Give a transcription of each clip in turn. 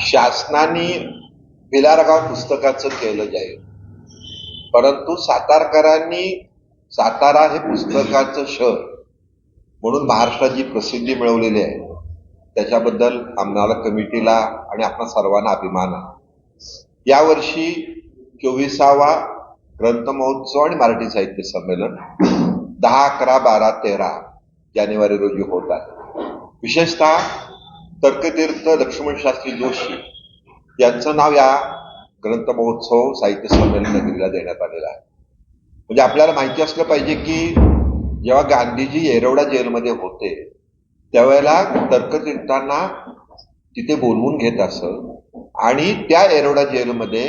शासनाने भिलारगाव पुस्तकाचं केलं जाईल. परंतु सातारकरांनी सातारा हे पुस्तकाचं शहर म्हणून महाराष्ट्राची प्रसिद्धी मिळवलेली आहे. त्याच्याबद्दल आम्हाला कमिटीला आणि आपल्या सर्वांना अभिमान आहे. यावर्षी चोवीसावा ग्रंथ महोत्सव आणि मराठी साहित्य संमेलन दहा अकरा बारा तेरा जानेवारी रोजी होत आहे. विशेषतः तर्कतीर्थ लक्ष्मण शास्त्री जोशी यांचं नाव या ग्रंथ महोत्सव साहित्य संमेलन नगरीला देण्यात आलेलं आहे. म्हणजे आपल्याला माहिती असलं पाहिजे की जेव्हा गांधीजी येरवडा जेलमध्ये होते त्यावेळेला तर्कतीर्थांना तिथे बोलवून घेत असत आणि त्या येरवडा जेलमध्ये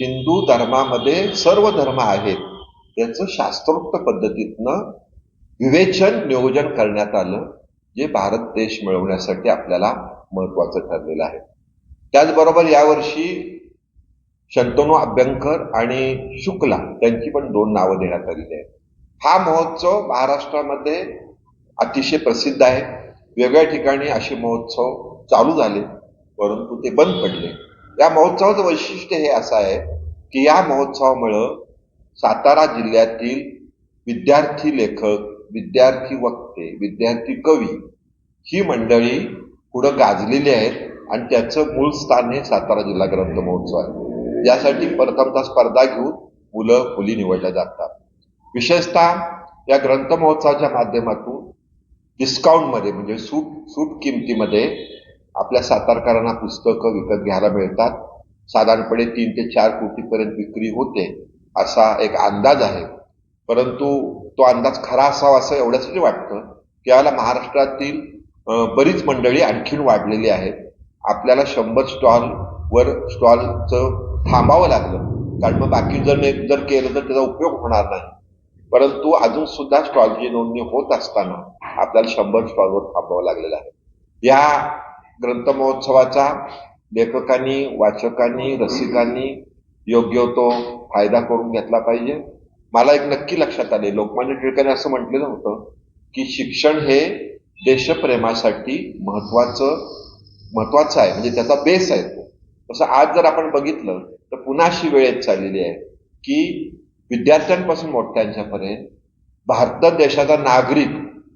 हिंदू धर्मामध्ये सर्व धर्म आहेत त्याचं शास्त्रोक्त पद्धतीतनं विवेचन नियोजन करण्यात आलं. जे भारत देश मिळवण्यासाठी आपल्याला महत्वाचं ठरलेलं आहे. त्याचबरोबर यावर्षी शंतनू अभ्यंकर आणि शुक्ला त्यांची पण दोन नावं देण्यात आलेली आहेत. हा महोत्सव महाराष्ट्रामध्ये अतिशय प्रसिद्ध आहे. वेगळ्या ठिकाणी असे महोत्सव चालू झाले परंतु ते बंद पडले. या महोत्सवाचं वैशिष्ट्य हे असं आहे की या महोत्सवामुळं सातारा जिल्ह्यातील विद्यार्थी लेखक विद्यार्थी वक्ते विद्यार्थी कवी ही मंडळी पुढं गाजलेली आहेत आणि त्याचं मूळ स्थान हे सातारा जिल्हा ग्रंथ महोत्सव आहे. यासाठी प्रथमतः स्पर्धा घेऊन मुलं मुली निवडल्या जातात. विशेषतः या ग्रंथ महोत्सवाच्या माध्यमातून डिस्काउंटमध्ये म्हणजे सूट सूट किमतीमध्ये आपल्या सातारकरांना पुस्तकं विकत घ्यायला मिळतात. साधारणपणे तीन ते चार कोटीपर्यंत विक्री होते असा एक अंदाज आहे. परंतु तो अंदाज खरा असावा असं एवढ्यासाठी वाटतं. की याला महाराष्ट्रातील बरीच मंडळी आणखीन वाढलेली आहेत. आपल्याला शंभर स्टॉलवर स्टॉलचं थांबावं लागलं. कारण मग बाकी जर जर केलं तर त्याचा उपयोग होणार नाही. परंतु अजून सुद्धा स्टॉलची नोंदणी होत असताना आपल्याला शंभर स्टॉलवर थांबावं लागलेलं आहे. या ग्रंथ महोत्सवाचा लेखकांनी वाचकांनी रसिकांनी योग्य तो फायदा करून घेतला पाहिजे. मला एक नक्की लक्षात आले. लोकमान्य टिळकांनी असं म्हटलेलं होतं की शिक्षण हे देशप्रेमासाठी महत्वाचं महत्वाचं आहे. म्हणजे त्याचा बेस आहे तो. तसं आज जर आपण बघितलं तर पुन्हा अशी वेळ येत चाललेली आहे? की विद्यार्थ्यांपासून मोठ्यांच्यापर्यंत भारत देशाचा नागरिक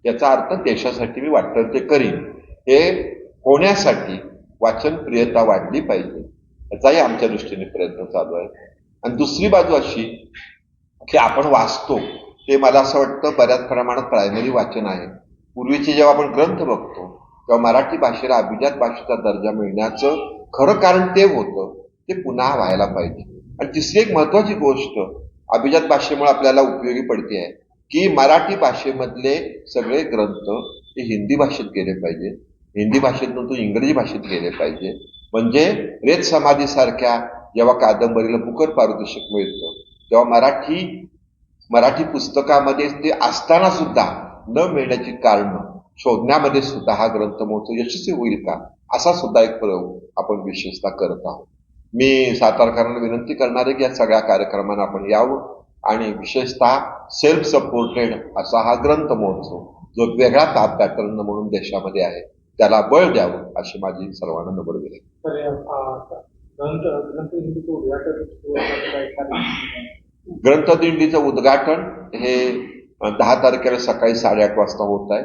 याचा अर्थ देशासाठी मी वाटतं ते करीन. हे होण्यासाठी वाचन प्रियता वाढली पाहिजे. याचाही आमच्या दृष्टीने प्रयत्न चालू आहे. आणि दुसरी बाजू अशी की आपण वाचतो. ते मला असं वाटतं बऱ्याच प्रमाणात प्रायमरी वाचन आहे. पूर्वीचे जेव्हा आपण ग्रंथ बघतो तेव्हा मराठी भाषेला अभिजात भाषेचा दर्जा मिळण्याचं खरं कारण ते होतं. ते पुन्हा व्हायला पाहिजे. आणि तिसरी एक महत्वाची गोष्ट अभिजात भाषेमुळे आपल्याला उपयोगी पडते आहे की मराठी भाषेमधले सगळे ग्रंथ हे हिंदी भाषेत गेले पाहिजे. हिंदी भाषेतून तो इंग्रजी भाषेत गेले पाहिजे. म्हणजे रेत समाधीसारख्या जेव्हा कादंबरीला बुकर पारितोषिक मिळतं तेव्हा मराठी मराठी पुस्तकामध्ये ते असताना सुद्धा न मिळण्याची कारण शोधण्यामध्ये सुद्धा हा ग्रंथ महोत्सव यशस्वी होईल का? असा सुद्धा एक प्रयोग आपण विशेषतः करत आहोत. मी सातारकरांना विनंती करणार आहे की या सगळ्या कार्यक्रमांना आपण यावं आणि विशेषतः सेल्फ सपोर्टेड असा हा ग्रंथ महोत्सव जो वेगळा ताप पॅटर्न म्हणून देशामध्ये आहे त्याला बळ द्यावं अशी माझी सर्वांना नम्र विनंती. उद्घाटन ग्रंथदिंडीचं उद्घाटन हे दहा तारखेला सकाळी साडेआठ वाजता होत आहे.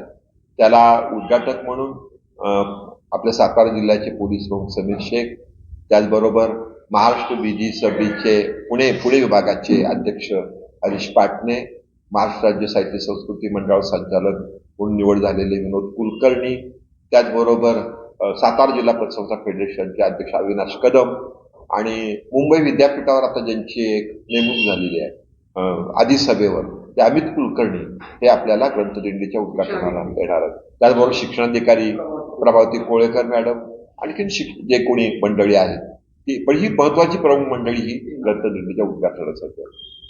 त्याला उद्घाटक म्हणून आपल्या सातारा जिल्ह्याचे पोलीस प्रमुख समीर शेख त्याचबरोबर महाराष्ट्र बीजी सभेचे पुणे पुणे विभागाचे अध्यक्ष हरीश पाटणे महाराष्ट्र राज्य साहित्य संस्कृती मंडळ संचालक म्हणून निवड झालेले विनोद कुलकर्णी त्याचबरोबर सातारा जिल्हा पतसंस्था फेडरेशनचे अध्यक्ष अविनाश कदम आणि मुंबई विद्यापीठावर आता ज्यांची एक नेमणूक झालेली आहे आधी सभेवर ते अमित कुलकर्णी हे आपल्याला ग्रंथदिंडीच्या उद्घाटनाला येणार आहेत त्याचबरोबर शिक्षणाधिकारी प्रभावती कोळेकर मॅडम आणखीन शिक जे कोणी मंडळी आहेत ती पण ही महत्वाची प्रमुख मंडळी ही ग्रंथदिंडीच्या उद्घाटनासाठी आहे.